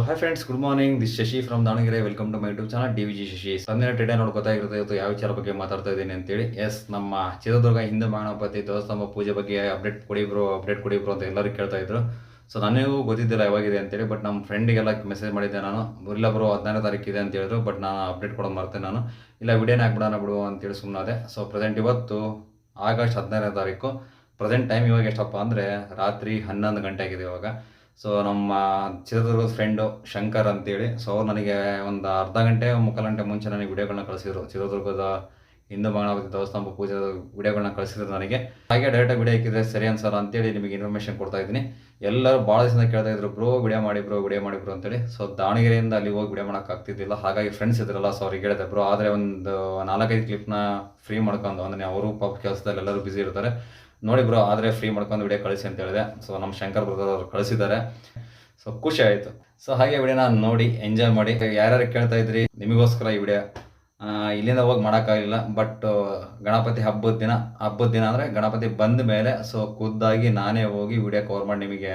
Hi friends good morning this Shashi from Davangere welcome to my YouTube channel D V G Shashi ಸಂದಿನ ಟೆಡೆ ನೋಡ್ಕೋತಾ ಇರುತ್ತೆ ಇವತ್ತು ಯಾವ ವಿಚಾರ ಬಗ್ಗೆ ಮಾತಾಡ್ತಾ ಇದ್ದೀನಿ ಅಂತೇಳಿ. ಎಸ್ ನಮ್ಮ ಚಿತ್ರದುರ್ಗ ಹಿಂದೂ ಮಹಾಣಪತಿ ದೇವಸ್ಥಾನ ಪೂಜೆ ಬಗ್ಗೆ ಅಪ್ಡೇಟ್ ಕೊಡಿಬ್ರು ಅಪ್ಡೇಟ್ ಕೊಡಿಬ್ರು ಅಂತ ಎಲ್ಲರೂ ಕೇಳ್ತಾ ಇದ್ರು. ಸೊ ನನಗೂ ಗೊತ್ತಿದ್ದಿಲ್ಲ ಯಾವಾಗಿದೆ ಅಂತೇಳಿ ಬಟ್ ನಮ್ಮ ಫ್ರೆಂಡಿಗೆಲ್ಲ ಮೆಸೇಜ್ ಮಾಡಿದ್ದೆ ನಾನು. ಇಲ್ಲ ಬರೋ ಹದಿನಾರನೇ ತಾರೀಕಿದೆ ಅಂತ ಹೇಳಿದ್ರು ಬಟ್ ನಾನು ಅಪ್ಡೇಟ್ ಕೊಡೋದು ಮಾಡ್ತೇನೆ ನಾನು. ಇಲ್ಲ ವಿಡಿಯೋನೇ ಹಾಕ್ಬಿಡೋಣ ಬಿಡು ಅಂತೇಳಿ ಸುಮ್ಮನಾದೆ ಸೊ ಪ್ರೆಸೆಂಟ್ ಇವತ್ತು ಆಗಸ್ಟ್ ಹದಿನಾರನೇ ತಾರೀಕು. ಪ್ರೆಸೆಂಟ್ ಟೈಮ್ ಇವಾಗ ಎಷ್ಟಪ್ಪ ಅಂದರೆ ರಾತ್ರಿ ಹನ್ನೊಂದು ಗಂಟೆ ಆಗಿದೆ ಇವಾಗ. ಸೊ ನಮ್ಮ ಚಿತ್ರದುರ್ಗದ ಫ್ರೆಂಡು ಶಂಕರ್ ಅಂತೇಳಿ. ಸೊ ಅವ್ರು ನನಗೆ ಒಂದು ಅರ್ಧ ಗಂಟೆ, ಮುಕ್ಕಾಲು ಗಂಟೆ ಮುಂಚೆ ನನಗೆ ವಿಡಿಯೋಗಳನ್ನ ಕಳಿಸಿದ್ರು. ಚಿತ್ರದುರ್ಗದ ಹಿಂದೂ ಮಹಾಗಣಪತಿ ದೇವಸ್ಥಾನ ಪೂಜೆ ವಿಡಿಯೋಗಳನ್ನ ಕಳಿಸಿದ್ರು ನನಗೆ. ಹಾಗೆ ಡೈರೆಕ್ಟಾಗಿ ವಿಡಿಯೋ ಹಾಕಿದ್ರೆ ಸರಿ ಅನ್ಸಲ್ಲ ಅಂತೇಳಿ ನಿಮಗೆ ಇನ್ಫಾರ್ಮೇಷನ್ ಕೊಡ್ತಾ ಇದ್ದೀನಿ. ಎಲ್ಲರೂ ಭಾಳ ದಿನ ಕೇಳ್ತಾ ಇದ್ರು, ಬ್ರೋ ವಿಡಿಯೋ ಮಾಡಿ, ಬ್ರೋ ವಿಡಿಯೋ ಮಾಡಿ, ಬ್ರೋ ಅಂತೇಳಿ. ಸೊ ದಾವಣಗೆರೆಯಿಂದ ಅಲ್ಲಿ ಹೋಗಿ ವಿಡಿಯೋ ಮಾಡೋಕ್ಕಾಗ್ತಿದ್ದಿಲ್ಲ ಹಾಗಾಗಿ ಫ್ರೆಂಡ್ಸ್ ಇದ್ರಲ್ಲ ಸೊ ಅವ್ರಿಗೆ ಹೇಳಿದೆ, ಬ್ರೋ, ಆದರೆ ಒಂದು ನಾಲ್ಕೈದು ಕ್ಲಿಪ್ನ ಫ್ರೀ ಮಾಡ್ಕೊಂಡು ಅಂದರೆ ಅವರು ಪಾಪ ಕೆಲಸದಲ್ಲಿ ಎಲ್ಲರೂ ಬ್ಯುಸಿ ಇರ್ತಾರೆ. ನೋಡಿ ಬ್ರೋ ಆದರೆ ಫ್ರೀ ಮಾಡ್ಕೊಂಡು ವಿಡಿಯೋ ಕಳಿಸಿ ಅಂತ ಹೇಳಿದೆ. ಸೊ ನಮ್ಮ ಶಂಕರ್ ಬ್ರದರ್ ಅವರು ಕಳಿಸಿದ್ದಾರೆ. ಸೊ ಖುಷಿ ಆಯಿತು. ಸೊ ಹಾಗೆ ವಿಡಿಯೋನ ನೋಡಿ ಎಂಜಾಯ್ ಮಾಡಿ. ಯಾರ್ಯಾರು ಕೇಳ್ತಾ ಇದ್ರಿ, ನಿಮಗೋಸ್ಕರ ಈ ವಿಡಿಯೋ ಇಲ್ಲಿಂದ ಹೋಗಿ ಮಾಡೋಕ್ಕಾಗಲಿಲ್ಲ ಬಟ್ ಗಣಪತಿ ಹಬ್ಬದ ದಿನ ಹಬ್ಬದ ದಿನ ಅಂದರೆ ಗಣಪತಿ ಬಂದ ಮೇಲೆ ಸೊ ಖುದ್ದಾಗಿ ನಾನೇ ಹೋಗಿ ವಿಡಿಯೋ ಕವರ್ ಮಾಡಿ ನಿಮಗೆ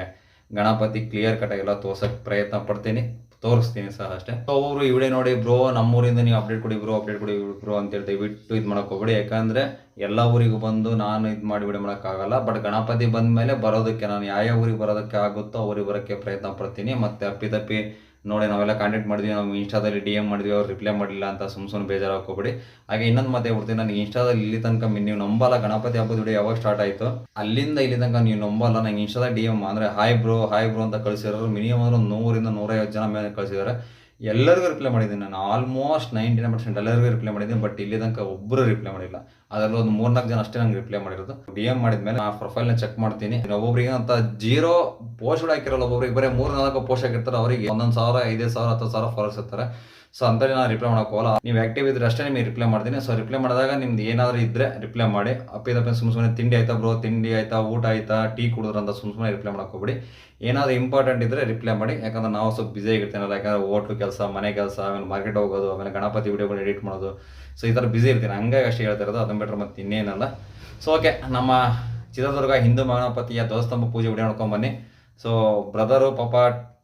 ಗಣಪತಿ ಕ್ಲಿಯರ್ ಕಟ್ ಎಲ್ಲ ತೋರ್ಸೋಕ್ಕೆ ಪ್ರಯತ್ನ ಪಡ್ತೀನಿ. ತೋರಿಸ್ತೀನಿ ಸರ್ ಅಷ್ಟೇ. ಸೊ ಅವರು ಈ ನೋಡಿ, ಬ್ರೋ, ನಮ್ಮೂರಿಂದ ನೀವು ಅಪ್ಡೇಟ್ ಕೊಡಿ, ಬ್ರೋ ಅಪ್ಡೇಟ್ ಕೊಡಿ, ಬ್ರೋ ಅಂತ ಹೇಳ್ತೀವಿ ಬಿಟ್ಟು ಇದು ಮಾಡೋಕೆ ಹೋಗ್ಬೇಡಿ. ಯಾಕಂದರೆ ಎಲ್ಲ ಊರಿಗೂ ಬಂದು ನಾನು ಇದು ಮಾಡಿ ವಿಡಿಯೋ ಮಾಡೋಕ್ಕಾಗಲ್ಲ ಬಟ್ ಗಣಪತಿ ಬಂದ ಮೇಲೆ ಬರೋದಕ್ಕೆ ನಾನು ಯಾವ ಊರಿಗೆ ಬರೋದಕ್ಕೆ ಆಗುತ್ತೋ ಆ ಊರಿಗೆ ಬರೋಕ್ಕೆ ಪ್ರಯತ್ನ ಪಡ್ತೀನಿ. ಮತ್ತು ಅಪ್ಪಿತಪ್ಪಿ ನೋಡಿ ನಾವೆಲ್ಲ ಕಾಂಟ್ಯಾಕ್ಟ್ ಮಾಡಿದ್ವಿ, ನಾವು ಇನ್ಸ್ಟಾದಲ್ಲಿ ಡಿ ಎಂ ಮಾಡಿದ್ವಿ, ಅವ್ರು ರಿಪ್ಲೈ ಮಾಡಿಲ್ಲ ಅಂತ ಸುಮ್ ಸುಮ್ಮನೆ ಬೇಜಾರು ಹಾಕೋಬೇಡಿ ಹಾಗೆ ಇನ್ನೊಂದು ಮತ್ತೆ ಹೇಳ್ತೀನಿ ನನಗೆ ಇನ್ಸ್ಟಾದಲ್ಲಿ ಇಲ್ಲಿ ತನಕ ನೀವು ನಂಬಲ್ಲ, ಗಣಪತಿ ಹಬ್ಬದ ವಿಡಿಯೋ ಯಾವಾಗ ಸ್ಟಾರ್ಟ್ ಆಯಿತು, ಅಲ್ಲಿಂದ ಇಲ್ಲಿ ತನಕ ನೀವು ನಂಬಲ್ಲ, ನಂಗೆ ಇನ್ಸ್ಟಾದಲ್ಲಿ ಡಿ ಎಂ ಅಂದರೆ ಹಾಯ್ ಬ್ರೋ ಹಾಯ್ ಬ್ರೋ ಅಂತ ಕಳಿಸಿರೋರು ಮಿನಿಮಮ್ ಅಂದ್ರೆ ಒಂದು ನೂರಿಂದ ನೂರೈವತ್ತು ಜನ ಮೇಲೆ ಕಳಿಸಿದ್ದಾರೆ ಎಲ್ಲರಿಗೂ ರಿಪ್ಲೈ ಮಾಡಿದ್ದೀನಿ ನಾನು ಆಲ್ಮೋಸ್ಟ್ ನೈಂಟಿ ನೈನ್ ಪರ್ಸೆಂಟ್ ಎಲ್ಲರಿಗೂ ರಿಪ್ಲೈ ಮಾಡಿದ್ದೀನಿ ಬಟ್ ಇಲ್ಲಿ ತನಕ ಒಬ್ಬರು ರಿಪ್ಲೈ ಮಾಡಿಲ್ಲ. ಅದರಲ್ಲಿ ಒಂದು ಮೂರ್ನಾಲ್ಕು ಜನ ಅಷ್ಟೇ ನಂಗೆ ರಿಪ್ಲೈ ಮಾಡಿರೋದು. ಡಿ ಎಂ ಮಾಡಿದ್ಮೇಲೆ ಆ ಪ್ರೊಫೈಲ್ನ ಚೆಕ್ ಮಾಡ್ತೀನಿ. ಒಬ್ಬೊಬ್ರಿಗೆ ಅಂತ ಜೀರೋ ಪೋಸ್ಟ್ ಹಾಕಿರಲ್ಲ, ಒಬ್ಬೊಬ್ರಿಗೆ ಬರೀ ಮೂರು ನಾಲ್ಕು ಪೋಸ್ಟ್ ಹಾಕಿರ್ತಾರೆ, ಅವರಿಗೆ ಒಂದೊಂದು ಸಾವಿರ ಐದೇ ಸಾವಿರ ಹತ್ತು ಸಾವಿರ ಫಾಲೋರ್ಸ್ ಇರ್ತಾರೆ. ಸೊ ಅಂತ ನಾನು ರಿಪ್ಲೈ ಮಾಡೋಕ್ಕೋಲ್ಲ ನೀವು ಆಕ್ಟಿವ್ ಇದ್ರೆ ಅಷ್ಟೇ ನಿಮಗೆ ರಿಪ್ಲೈ ಮಾಡ್ತೀನಿ. ಸೊ ರಿಪ್ಲೈ ಮಾಡಿದಾಗ ನಿಮ್ದು ಏನಾದರೂ ಇದ್ರೆ ರಿಪ್ಲೈ ಮಾಡಿ. ಅಪ್ಪಿದಪ್ಪ ಸುಮ್ಮ ಸುಮ್ಮನೆ ತಿಂಡಿ ಆಯ್ತಾ ಬ್ರೋ ತಿಂಡಿ ಆಯ್ತಾ? ಊಟ ಆಯ್ತಾ? ಟೀ ಕುಡಿದ್ರು ಅಂತ ಸುಮ್ಮ ಸುಮ್ಮನೆ ರಿಪ್ಲೈ ಮಾಡಕ್ಕೆ ಹೋಗ್ಬಿಡಿ. ಏನಾದರೂ ಇಂಪಾರ್ಟೆಂಟ್ ಇದ್ರೆ ರಿಪ್ಲೈ ಮಾಡಿ. ಯಾಕಂದ್ರೆ ನಾವು ಸ್ವಲ್ಪ ಬಿಸಿ ಆಗಿರ್ತೀನಲ್ಲ ಯಾಕಂದ್ರೆ ಓಟ್ಲು ಕೆಲಸ, ಮನೆ ಕೆಲಸ, ಆಮೇಲೆ ಮಾರ್ಕೆಟ್ ಹೋಗೋದು, ಆಮೇಲೆ ಗಣಪತಿ ವಿಡಿಯೋಗಳು ಎಡಿಟ್ ಮಾಡೋದು. ಸೊ ಈ ಥರ ಬಿಸಿ ಇರ್ತೀನಿ. ಹಂಗಾಗಿ ಅಷ್ಟೇ ಹೇಳ್ತಾ ಇರೋದು. ಬಿಟ್ಟರೆ ಮತ್ತು ಇನ್ನೇನಲ್ಲ ಸೊ ಓಕೆ ನಮ್ಮ ಚಿತ್ರದುರ್ಗ ಹಿಂದೂ ಮಗನಪತಿಯ ಧ್ವಜಸ್ತಂಭ ಪೂಜೆ ವಿಡಿಯೋ ನೋಡ್ಕೊಂಬನ್ನಿ ಸೊ ಬ್ರದರು ಪಾಪ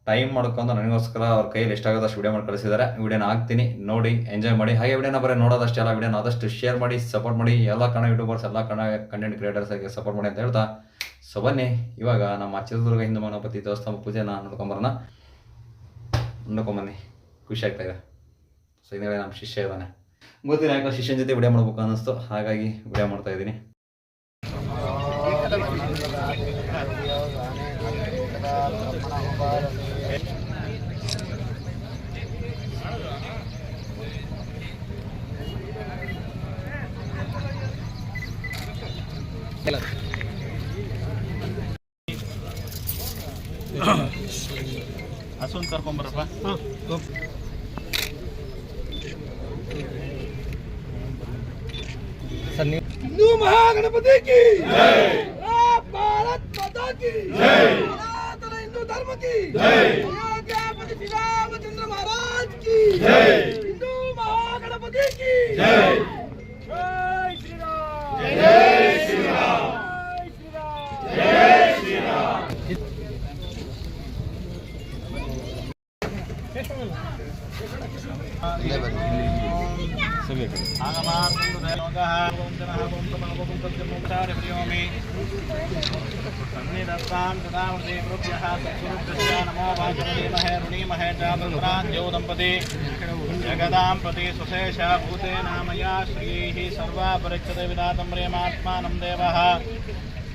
ಟೈಮ್ ಮಾಡ್ಕೊಂಡು ನನಗೋಸ್ಕರ ಅವ್ರ ಕೈಯಲ್ಲಿ ಅಷ್ಟು ವಿಡಿಯೋ ಮಾಡಿ ಕಳಿಸಿದ್ದಾರೆ. ವಿಡಿಯೋನ ಹಾಕ್ತೀನಿ, ನೋಡಿ ಎಂಜಾಯ್ ಮಾಡಿ. ಹಾಗೆ ವಿಡಿಯೋನ ಬರೀ ನೋಡೋದಷ್ಟೇ ಅಲ್ಲ, ವಿಡಿಯೋನ ಆದಷ್ಟು ಶೇರ್ ಮಾಡಿ ಸಪೋರ್ಟ್ ಮಾಡಿ. ಎಲ್ಲ ಕನ್ನಡ ಯೂಟ್ಯೂಬರ್ಸ್ ಎಲ್ಲ ಕನ್ನಡ ಕಂಟೆಂಟ್ ಕ್ರಿಯೇಟರ್ಸ್ಗೆ ಸಪೋರ್ಟ್ ಮಾಡಿ ಅಂತ ಹೇಳ್ತಾ. ಸೊ ಬನ್ನಿ, ಇವಾಗ ನಮ್ಮ ಚಿತ್ರದುರ್ಗ ಹಿಂದೂ ಮಹಾಗಣಪತಿ ದೇವಸ್ಥಾನ ಪೂಜೆನ ನೋಡ್ಕೊಂಬರೋಣ ನೋಡ್ಕೊಂಬನ್ನಿ ಖುಷಿ ಇದೆ. ಸೊ ಹಿಂದೆ ನಮ್ಮ ಶಿಷ್ಯ ಇದ್ದಾನೆ. ಗೊತ್ತಿಲ್ಲ ಯಾಕೋ ಶಿಷ್ಯನ ಜೊತೆ ವಿಡಿಯೋ ಮಾಡ್ಬೇಕು ಅನ್ನಿಸ್ತು. ಹಾಗಾಗಿ ವಿಡಿಯೋ ಮಾಡ್ತಾ ಇದ್ದೀನಿ. ಹಸುನ್ ಕರ್ಕೊಂಬರಪ್ಪ విష్ణు మహాగణపతికి భారత్ మాతాకి సనాతన హిందూ ధర్మకి అయోధ్యాపతి శ్రీరామచంద్ర మహారాజ్కి హిందూ మహాగణపతికి జై శ్రీరామ్ जगदां प्रति सुशेष भूतेनामया श्रीः सर्वा परिच्छदविदातम्रेमात्मानं देवः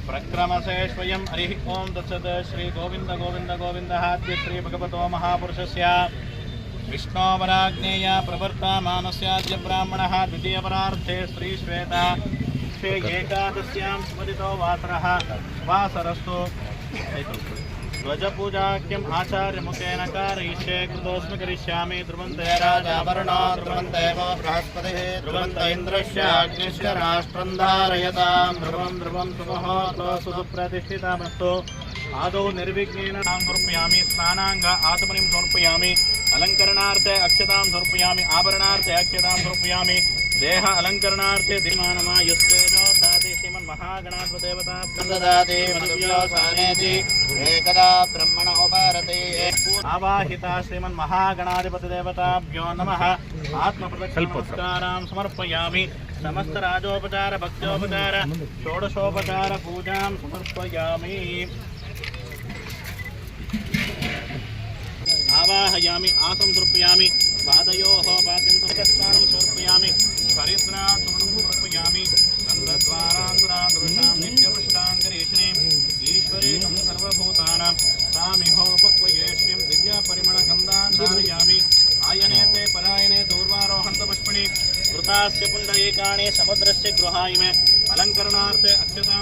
प्रक्रमसे स्वयं हरिः ॐ दत्सत् श्रीगोविन्दगोविन्दगोविन्दः अद्य श्रीभगवतो महापुरुषस्य विष्णोपराज्ञेय प्रवर्तमानस्याद्य ब्राह्मणः द्वितीयपरार्थे श्रीश्वेता। श्री एकादश्यां स्मरितो वासरः। वासरस्तु। ध्वजपूजाख्यम् आचार्यमुखेन कारयिष्ये कृतोऽस्मि करिष्यामि ध्रुवन्ते राजावरणो ध्रुवन्ते वो बृहस्पतिः। ध्रुवन्त इन्द्रस्य अग्निश्च राष्ट्रं धारयतां ध्रुवं ध्रुवं सुप्रतिष्ठितमस्तु आदौ निर्विघ्नेन तां समर्पयामि स्नानाङ्ग आत्मनिं समर्पयामि अलङ्करणार्थे अक्षतां समर्पयामि आभरणार्थे अक्षतां समर्पयामि देह अलङ्करणार्थे दिमानमायुस्तेजो दाति श्रीमन्महागणाधिपदेवता ददाति मनुव्योसानेति एकदा ब्रह्मण उपारते। आवाहिता श्रीमन्महागणाधिपतिदेवताभ्यो नमः। आत्मप्रदक्षिणमस्कारां समर्पयामि समस्तराजोपचार भक्त्योपचार षोडशोपचार पूजां समर्पयामि। आवाहयामि, आसं समर्पयामि, पादयोः पाद्यं संस्कारं समर्पयामि हरिद्राचूर्णं समर्पयामि गन्धद्वारान्तरादृशां नित्यपुष्टाङ्करेषणे ईश्वरीकं सर्वभूतानां आयने ते परायणे गृहाय मे अलङ्करणार्थे अक्षतां